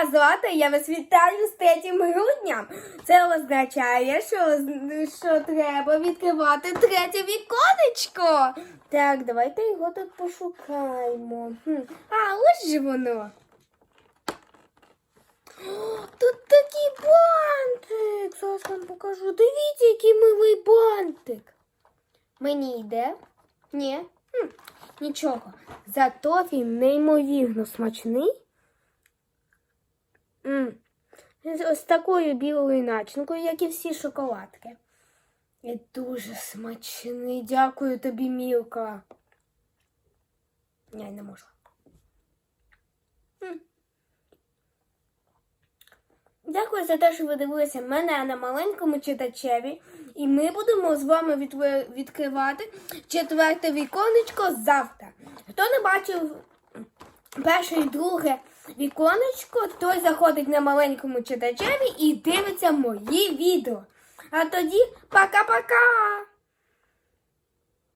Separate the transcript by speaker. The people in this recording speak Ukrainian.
Speaker 1: Я Злата, я вас вітаю з 3 грудня. Це означає, що, що треба відкривати третє віконечко. Так, давайте його тут пошукаємо. А, ось же воно. Тут такий бантик. Зараз вам покажу. Дивіться, який милий бантик. Мені йде? Ні. Хм, нічого. Зато він неймовірно смачний. З ось такою білою начинкою, як і всі шоколадки. І дуже смачний. Дякую тобі, Мілка. Я не можу. Дякую за те, що ви дивилися мене на маленькому читачеві. І ми будемо з вами відкривати четверте віконечко завтра. Хто не бачив перше і друге віконечко, той заходить на маленькому читачеві і дивиться мої відео. А тоді пока-пока!